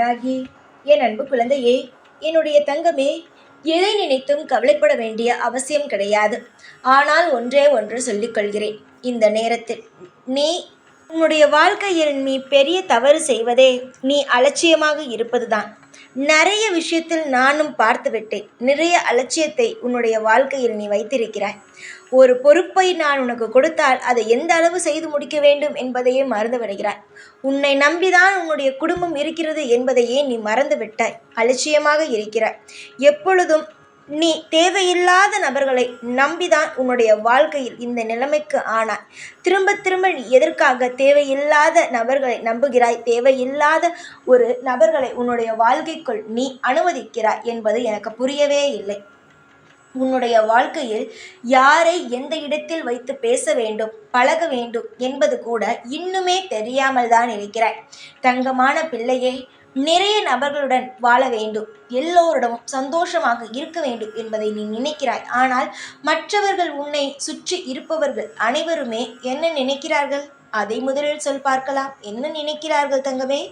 வாராகி என் அன்பு குழந்தையே என்னுடைய தங்கமே எதை நினைத்தும் கவலைப்பட வேண்டிய அவசியம் கிடையாது. ஆனால் ஒன்றே ஒன்று சொல்லிக்கொள்கிறேன் இந்த நேரத்தில் நீ உன்னுடைய வாழ்க்கையில் நீ பெரிய தவறு செய்வதே நீ அலட்சியமாக இருப்பதுதான். நிறைய விஷயத்தில் நானும் பார்த்து விட்டேன் நிறைய அலட்சியத்தை உன்னுடைய வாழ்க்கையில் நீ வைத்திருக்கிறாய். ஒரு பொறுப்பை நான் உனக்கு கொடுத்தால் அதை எந்த அளவு செய்து முடிக்க வேண்டும் என்பதையே மறந்து விடுகிறாய் உன்னை நம்பிதான் உன்னுடைய குடும்பம் இருக்கிறது என்பதையே நீ மறந்து விட்டாய் அலட்சியமாக இருக்கிறாய். எப்பொழுதும் நீ தேவையில்லாத நபர்களை நம்பிதான் உன்னுடைய வாழ்க்கையில் இந்த நிலைமைக்கு ஆனாய். திரும்ப திரும்ப நீ எதற்காக தேவையில்லாத நபர்களை நம்புகிறாய் தேவையில்லாத ஒரு நபர்களை உன்னுடைய வாழ்க்கைக்குள் நீ அனுமதிக்கிறாய் என்பது எனக்கு புரியவே இல்லை. உன்னுடைய வாழ்க்கையில் யாரை எந்த இடத்தில் வைத்து பேச வேண்டும் பழக வேண்டும் என்பது கூட இன்னுமே தெரியாமல் தான் இருக்கிறாய். தங்கமான பிள்ளையே நிறைய நபர்களுடன் வாழ வேண்டும். எல்லோரிடமும் சந்தோஷமாக இருக்க வேண்டும் என்பதை நீ நினைக்கிறாய். ஆனால் மற்றவர்கள் உன்னை சுற்றி இருப்பவர்கள் அனைவருமே என்ன நினைக்கிறார்கள்? அதை முதலில் சொல் பார்க்கலாம். என்ன நினைக்கிறார்கள் தங்கமே?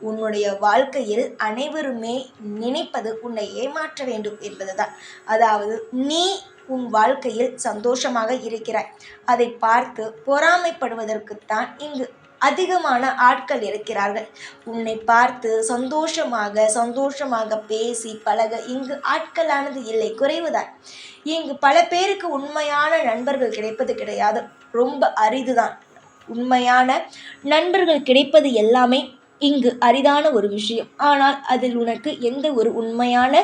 உன்னுடைய வாழ்க்கையில் அனைவருமே நினைப்பது உன்னை ஏமாற்ற வேண்டும் என்பதுதான். அதாவது நீ உன் வாழ்க்கையில் சந்தோஷமாக இருக்கிறாய். அதை பார்த்து பொறாமைப்படுவதற்குத்தான் இங்கு அதிகமான ஆட்கள் இருக்கிறார்கள். உன்னை பார்த்து சந்தோஷமாக சந்தோஷமாக பேசி பழக இங்கு ஆட்களானது இல்லை குறைவுதான். இங்கு பல பேருக்கு உண்மையான நண்பர்கள் கிடைப்பது கிடையாது ரொம்ப அரிதுதான். உண்மையான நண்பர்கள் கிடைப்பது எல்லாமே இங்கு அரிதான ஒரு விஷயம். ஆனால் அதில் உனக்கு எந்த ஒரு உண்மையான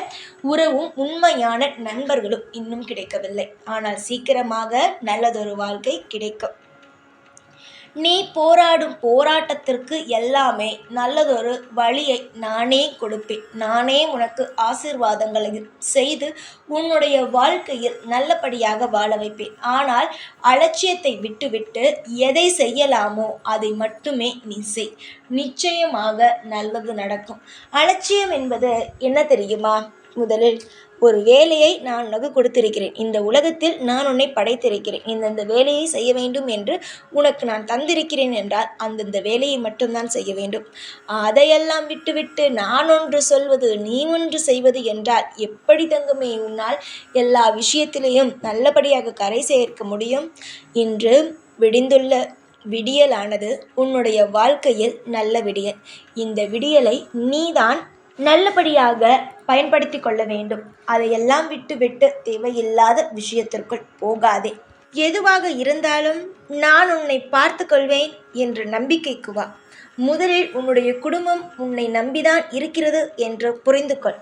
உறவும் உண்மையான நண்பர்களும் இன்னும் கிடைக்கவில்லை. ஆனால் சீக்கிரமாக நல்லதொரு வாழ்க்கை கிடைக்கும். நீ போராடும் போராட்டத்திற்கு எல்லாமே நல்லதொரு வழியை நானே கொடுப்பேன். நானே உனக்கு ஆசீர்வாதங்களை செய்து உன்னுடைய வாழ்க்கையில் நல்லபடியாக வாழ வைப்பேன். ஆனால் அலட்சியத்தை விட்டுவிட்டு எதை செய்யலாமோ அதை மட்டுமே நீ செய். நிச்சயமாக நல்லது நடக்கும். அலட்சியம் என்பது என்ன தெரியுமா? முதலில் ஒரு வேலையை நான் உனக்கு கொடுத்திருக்கிறேன். இந்த உலகத்தில் நான் உன்னை படைத்திருக்கிறேன். இந்தந்த வேலையை செய்ய வேண்டும் என்று உனக்கு நான் தந்திருக்கிறேன் என்றால் அந்தந்த வேலையை மட்டும்தான் செய்ய வேண்டும். அதையெல்லாம் விட்டுவிட்டு நான் ஒன்று சொல்வது நீ ஒன்று செய்வது என்றால் எப்படி தங்குமே உன்னால் எல்லா விஷயத்திலையும் நல்லபடியாக கரை சேர்க்க முடியும்? இன்று விடிந்துள்ள விடியலானது உன்னுடைய வாழ்க்கையில் நல்ல விடியல். இந்த விடியலை நீதான் நல்லபடியாக பயன்படுத்தி கொள்ள வேண்டும். அதையெல்லாம் விட்டுவிட்டு தேவையில்லாத விஷயத்திற்குள் போகாதே. எதுவாக இருந்தாலும் நான் உன்னை பார்த்து கொள்வேன் என்ற நம்பிக்கைக்கு வா. முதலில் உன்னுடைய குடும்பம் உன்னை நம்பிதான் இருக்கிறது என்று புரிந்து கொள்.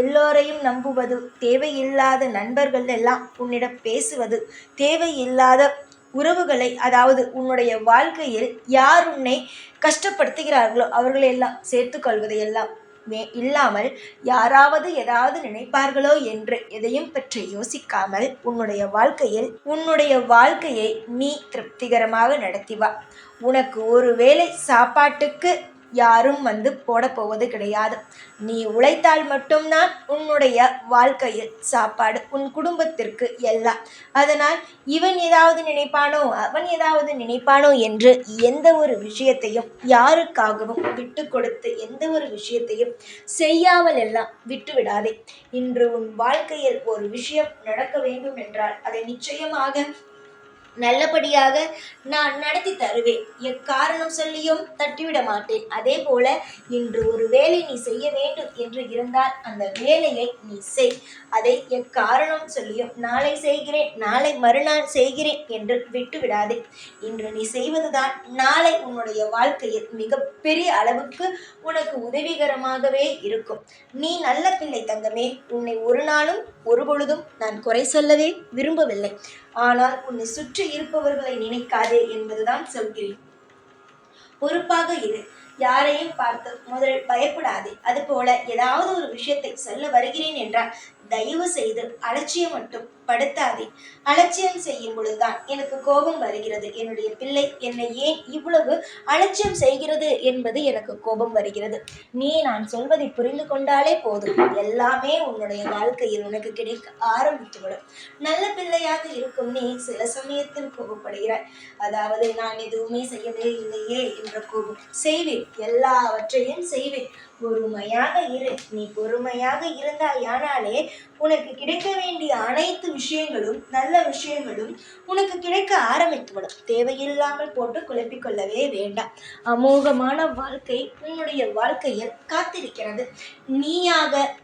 எல்லோரையும் நம்புவது தேவையில்லாத நண்பர்கள் எல்லாம் உன்னிடம் பேசுவது தேவையில்லாத உறவுகளை அதாவது உன்னுடைய வாழ்க்கையில் யார் உன்னை கஷ்டப்படுத்துகிறார்களோ அவர்களையெல்லாம் சேர்த்துக்கொள்வதையெல்லாம் மே இல்லாமல் யாராவது ஏதாவது நினைப்பார்களோ என்று எதையும் பற்றி யோசிக்காமல் உன்னுடைய வாழ்க்கையில் உன்னுடைய வாழ்க்கையை நீ திருப்திகரமாக நடத்தி வா. உனக்கு ஒருவேளை சாப்பாட்டுக்கு யாரும் வந்து போட போவது கிடையாது. நீ உழைத்தால் மட்டும்தான் உன்னுடைய வாழ்க்கையில் சாப்பாடு உன் குடும்பத்திற்கு எல்லாம். அதனால் இவன் ஏதாவது நினைப்பானோ அவன் ஏதாவது நினைப்பானோ என்று எந்த ஒரு விஷயத்தையும் யாருக்காகவும் விட்டு கொடுத்து எந்த ஒரு விஷயத்தையும் செய்யாமல் எல்லாம் விட்டுவிடாதே இன்று உன் வாழ்க்கையில் ஒரு விஷயம் நடக்க வேண்டும் என்றால் அதை நிச்சயமாக நல்லபடியாக நான் நடத்தி தருவேன். எக்காரணம் சொல்லியும் தட்டிவிட மாட்டேன். அதே போல இன்று ஒரு வேலை நீ செய்ய வேண்டும் என்று இருந்தால் அந்த வேலையை நீ செய். அதை எக்காரணம் சொல்லியும் நாளை செய்கிறேன். நாளை மறுநாள் செய்கிறேன் என்று விட்டுவிடாதே. இன்று நீ செய்வதுதான் நாளை உன்னுடைய வாழ்க்கையில் மிகப்பெரிய அளவுக்கு உனக்கு உதவிகரமாகவே இருக்கும். நீ நல்ல பிள்ளை தங்கமே. உன்னை ஒரு நாளும் ஒரு பொழுதும் நான் குறை சொல்லவே விரும்பவில்லை. ஆனால் உன்னை சுற்றி இருப்பவர்களை நினைக்காதே என்பதுதான் சொல்கிறேன். பொறுப்பாக இரு. யாரையும் பார்த்து முதலில் பயப்படாதே. அதுபோல ஏதாவது ஒரு விஷயத்தை சொல்ல வருகிறேன் என்றால் தயவு செய்து அலட்சியம் மட்டும் படுத்தாதே. அலட்சியம் செய்யும் பொழுதுதான் எனக்கு கோபம் வருகிறது. என்னுடைய பிள்ளை என்னை ஏன் இவ்வளவு அலட்சியம் செய்கிறது என்பது எனக்கு கோபம் வருகிறது. நீ நான் சொல்வதை புரிந்து கொண்டாலே போதும். எல்லாமே உன்னுடைய வாழ்க்கையில் உனக்கு கிடைக்க ஆரம்பித்துவிடும் நல்ல பிள்ளையாக இருக்கும் நீ சில சமயத்தில் கோபப்படுகிறாய். அதாவது நான் எதுவுமே செய்யவே இல்லையே என்ற கோபம் செய்வேன். செய்வேன் எல்லாவற்றையும் செய்வேன். பொறுமையாக இரு. நீ பொறுமையாக இருந்தாயானாலே உனக்கு கிடைக்க வேண்டிய அனைத்து விஷயங்களும் நல்ல விஷயங்களும் உனக்கு கிடைக்க ஆரம்பித்துவிடும். தேவையில்லாமல் போட்டு குழப்பிக் கொள்ளவே வேண்டாம். அமோகமான வாழ்க்கை உன்னுடைய வாழ்க்கையில் காத்திருக்கிறது. நீயாக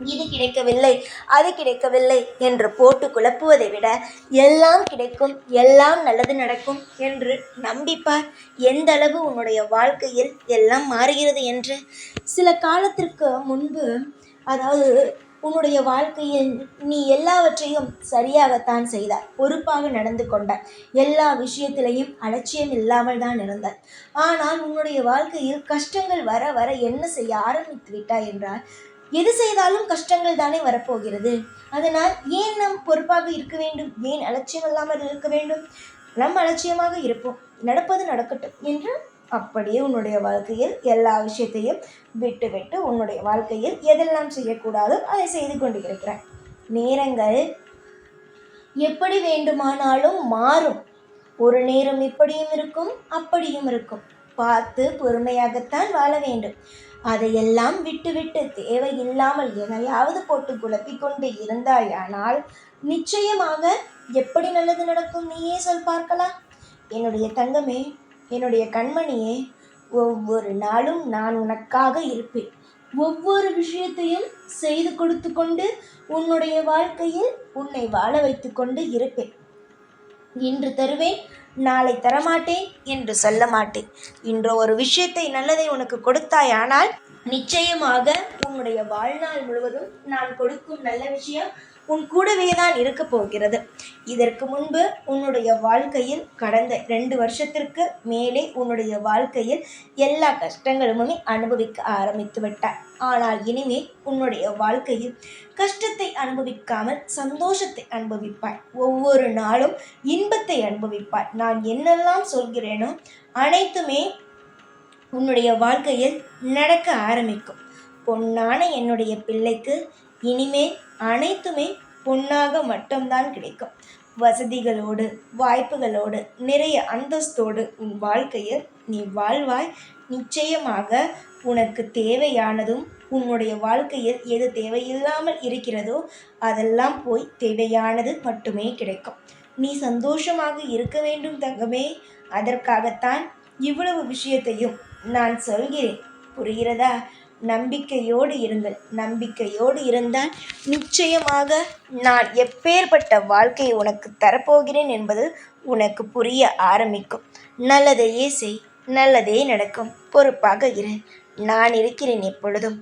இது கிடைக்கவில்லை அது கிடைக்கவில்லை என்று போட்டு குழப்புவதை விட எல்லாம் கிடைக்கும் எல்லாம் நல்லது நடக்கும் என்று நம்பிப்பார். எந்த அளவு உன்னுடைய வாழ்க்கையில் எல்லாம் மாறுகிறது என்று? சில காலத்திற்கு முன்பு அதாவது உன்னுடைய வாழ்க்கையில் நீ எல்லாவற்றையும் சரியாகத்தான் செய்தாய் பொறுப்பாக நடந்து கொண்டாய் எல்லா விஷயத்திலையும் அலட்சியம் இல்லாமல் தான் இருந்தாய். ஆனால் உன்னுடைய வாழ்க்கையில் கஷ்டங்கள் வர வர என்ன செய்ய ஆரம்பித்து விட்டாய் என்றால் எது செய்தாலும் கஷ்டங்கள் தானே வரப்போகிறது. அதனால் ஏன் நாம் பொறுப்பாக இருக்க வேண்டும்? ஏன் அலட்சியம் இல்லாமல் இருக்க வேண்டும்? நம் அலட்சியமாக இருப்போம். நடப்பது நடக்கட்டும் என்று அப்படியே உன்னுடைய வாழ்க்கையில் எல்லா விஷயத்தையும் விட்டுவிட்டு உன்னுடைய வாழ்க்கையில் எதெல்லாம் செய்யக்கூடாதோ அதை செய்து கொண்டு இருக்கிறேன் நேரங்கள் எப்படி வேண்டுமானாலும் மாறும். ஒரு நேரம் இப்படியும் இருக்கும் அப்படியும் இருக்கும். பார்த்து பொறுமையாகத்தான் வாழ வேண்டும். அதையெல்லாம் விட்டுவிட்டு தேவையில்லாமல் எதையாவது போட்டு குழப்பிக்கொண்டு இருந்தாயானால் நிச்சயமாக எப்படி நல்லது நடக்கும் நீயே சொல் பார்க்கலாம். என்னுடைய தங்கமே என்னுடைய கண்மணியே ஒவ்வொரு நாளும் நான் உனக்காக இருப்பேன். ஒவ்வொரு விஷயத்தையும் செய்து கொடுத்து கொண்டு உன்னுடைய வாழ்க்கையில் உன்னை வாழ வைத்து கொண்டு இருப்பேன். இன்று தருவேன் நாளை தரமாட்டேன் என்று சொல்ல மாட்டேன். இன்று ஒரு விஷயத்தை நல்லதை உனக்கு கொடுத்தாயானால் நிச்சயமாக உன்னுடைய வாழ்நாள் முழுவதும் நான் கொடுக்கும் நல்ல விஷயம் உன் கூடவே தான் இருக்க போகிறது. இதற்கு முன்பு உன்னுடைய வாழ்க்கையில் கடந்த ரெண்டு வருஷத்திற்கு மேலே உன்னுடைய வாழ்க்கையில் எல்லா கஷ்டங்களுமே அனுபவிக்க ஆரம்பித்து விட்டாய். ஆனால் இனிமே உன்னுடைய வாழ்க்கையில் கஷ்டத்தை அனுபவிக்காமல் சந்தோஷத்தை அனுபவிப்பாய். ஒவ்வொரு நாளும் இன்பத்தை அனுபவிப்பாய். நான் என்னெல்லாம் சொல்கிறேனோ அனைத்துமே உன்னுடைய வாழ்க்கையில் நடக்க ஆரம்பிக்கும். பொன்னான என்னுடைய பிள்ளைக்கு இனிமேல் அனைத்துமே பொன்னாக மட்டும்தான் கிடைக்கும். வசதிகளோடு வாய்ப்புகளோடு நிறைய அந்தஸ்தோடு உன் வாழ்க்கையில் நீ வாழ்வாய். நிச்சயமாக உனக்கு தேவையானதும் உன்னுடைய வாழ்க்கையில் எது தேவையில்லாமல் இருக்கிறதோ அதெல்லாம் போய் தேவையானது மட்டுமே கிடைக்கும். நீ சந்தோஷமாக இருக்க வேண்டும் தங்கமே. அதற்காகத்தான் இவ்வளவு விஷயத்தையும் நான் சொல்கிறேன். புரிகிறதா? நம்பிக்கையோடு இருங்கள். நம்பிக்கையோடு இருந்தால் நிச்சயமாக நான் எப்பேற்பட்ட வாழ்க்கையை உனக்கு தரப்போகிறேன் என்பது உனக்கு புரிய ஆரம்பிக்கும். நல்லதையே செய் நல்லதே நடக்கும். பொறுப்பாக இரு. நான் இருக்கிறேன் எப்பொழுதும்.